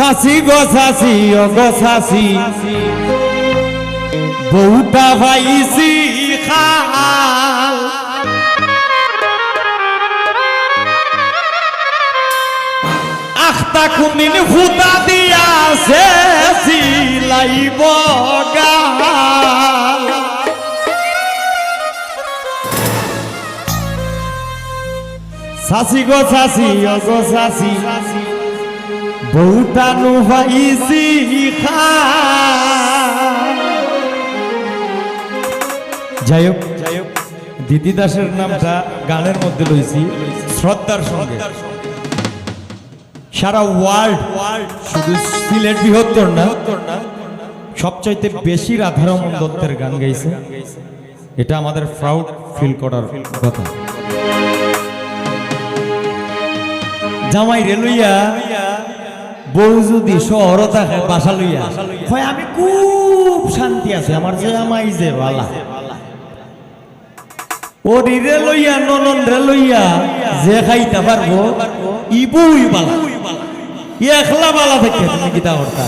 সাসি গো সাসি, ও গো সাসি। বউটা ভাইসি খাল। আখতা কুমিন ফুটা দিয়া সে সিলাইব গাল। সাসি গো সাসি, ও গো সাসি। বউটা নু ভাইসি খাল যাই হোক যাই হোক, দিদি দাসের নামটা গানের মধ্যে লইছি, শ্রদ্ধার সঙ্গে। সারা ওয়ার্ল্ড ওয়ার্ল্ড শুধু সিলেট বৃহত্তর না, সবচাইতে বেশি রাধারমন দত্তের গান গাইছে। এটা আমাদের প্রাউড ফিল করার কথা। জামাই রে লইয়া বউ যদি শহর থাকে, বাসা লইয়া। হয় আমি খুব শান্তি আছে, আমার যে আমাই যে বালা। ও রে লইয়া ননন রে লইয়া যে খাইতে পারব, ইবুই বালা। একলা বালা থেকে তুমি করতা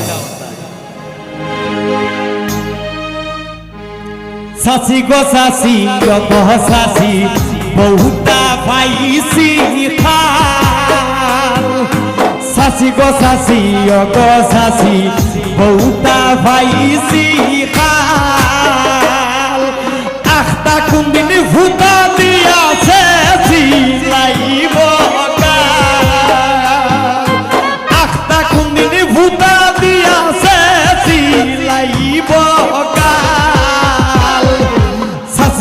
সাসি গো সাসি সাসি বহুতা পাইছি সাসি গো সাসি, ও গো সাসি বহুতা পাইছি খাল আখতা কুন্দিন ফুটা দিয়াছে সিলাইব গাল আখতা কুন্দিন ফুটা দিয়াছে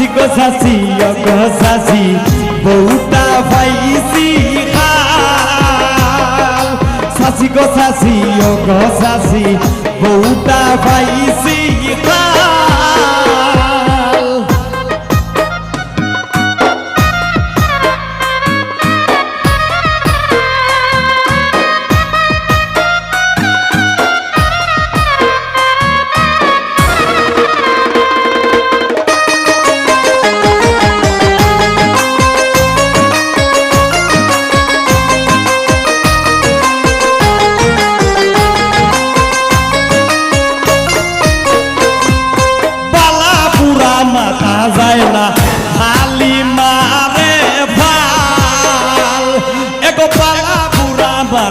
গো সাসি সাসি গো সাসি ও গো সাসি বউটা পাইছি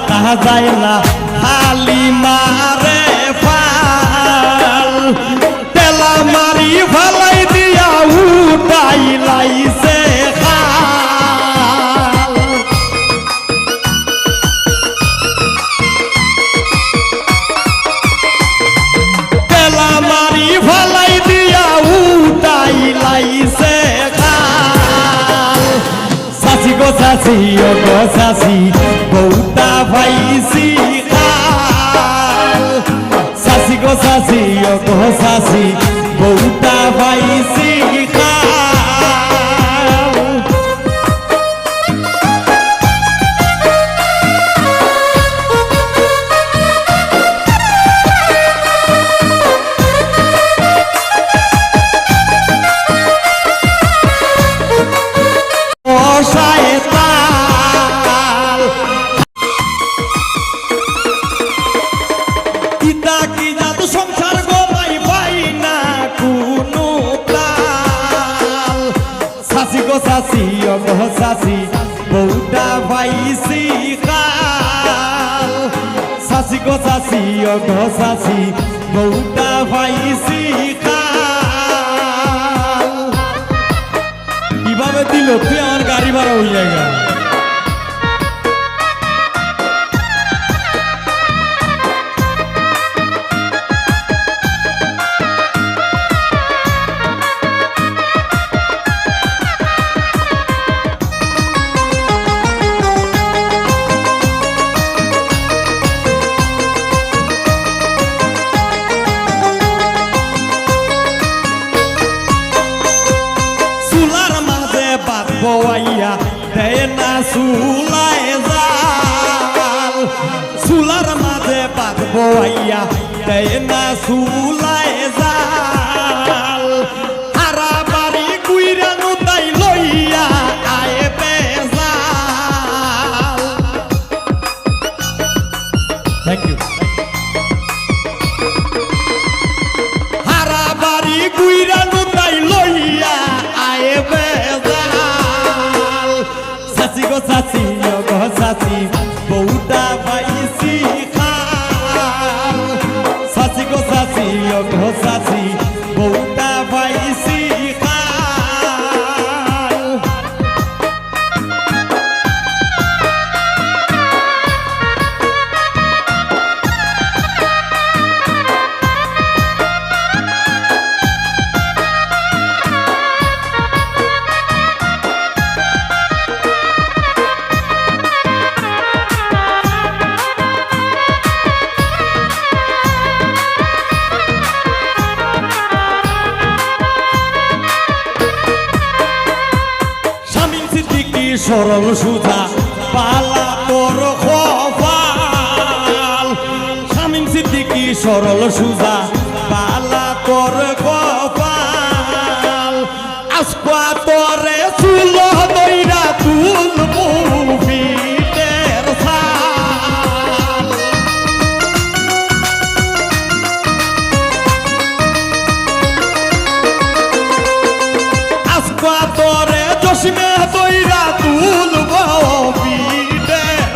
মাথা যায় না খালি সাসি গো সাসি বউটা ভাইসি সাসি গো সাসি ও গো সাসি বউটা ভাইসি গো সাসি, ও গো সাসি, বউটা পাইছি কাল। সাসি গো সাসি, ও গো সাসি, বউটা পাইছি কাল। কীভাবে দিল? তুই আমার গাড়ি ভাড়া হয়ে যায় সুলাই জাল। সুলার মাঝে বাদ বইয়া দেয় না সুলাই জাল। চাচি গো চাচি গো চাচি বউটা বাই সরল সুজা, পালা তোর কপাল। স্বামী সিদ্দিকি সরল সুজা, পালা তোর কপাল। আসপা তোরে চুল দইরা তুল মুভিটের সাল জসিমে বিটের